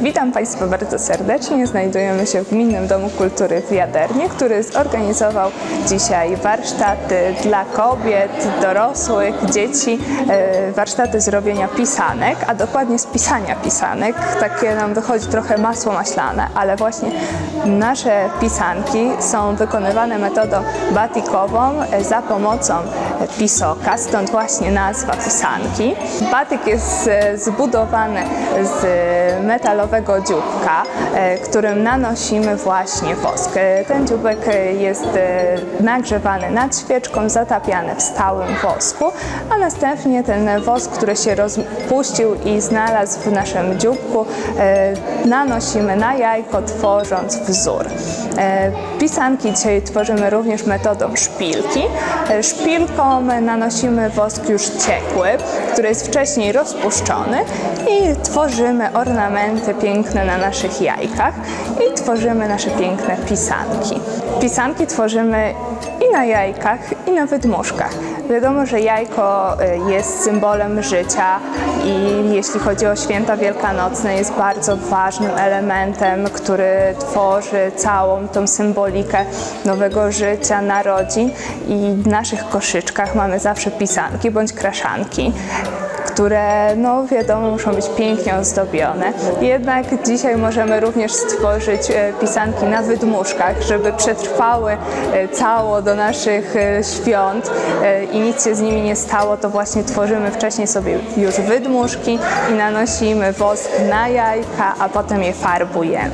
Witam Państwa bardzo serdecznie. Znajdujemy się w Gminnym Domu Kultury w Jadernie, który zorganizował dzisiaj warsztaty dla kobiet, dorosłych, dzieci, e, warsztaty z robienia pisanek, a dokładnie z pisania pisanek. Takie nam wychodzi trochę masło maślane, ale właśnie nasze pisanki są wykonywane metodą batikową e, za pomocą pisoka, stąd właśnie nazwa pisanki. Batyk jest e, zbudowany z metalowego dzióbka, e, którym nanosimy właśnie wosk. E, Ten dzióbek e, jest e, nagrzewany nad świeczką, zatapiany w stałym wosku, a następnie ten wosk, który się rozpuścił i znalazł w naszym dzióbku, e, nanosimy na jajko, tworząc wzór. E, Pisanki dzisiaj tworzymy również metodą szpilki. E, Szpilką nanosimy wosk już ciekły, który jest wcześniej rozpuszczony i tworzymy ornamenty piękne na naszych jajkach i tworzymy nasze piękne pisanki. Pisanki tworzymy i na jajkach, i na wydmuszkach. Wiadomo, że jajko y, jest symbolem życia i jeśli chodzi o święta wielkanocne jest bardzo ważnym elementem, który tworzy całą tą symbolikę nowego życia, narodzin i w naszych koszyczkach mamy zawsze pisanki bądź kraszanki które, no wiadomo, muszą być pięknie ozdobione. Jednak dzisiaj możemy również stworzyć e, pisanki na wydmuszkach, żeby przetrwały e, cało do naszych e, świąt i nic się z nimi nie stało, to właśnie tworzymy wcześniej sobie już wydmuszki i nanosimy wosk na jajka, a potem je farbujemy.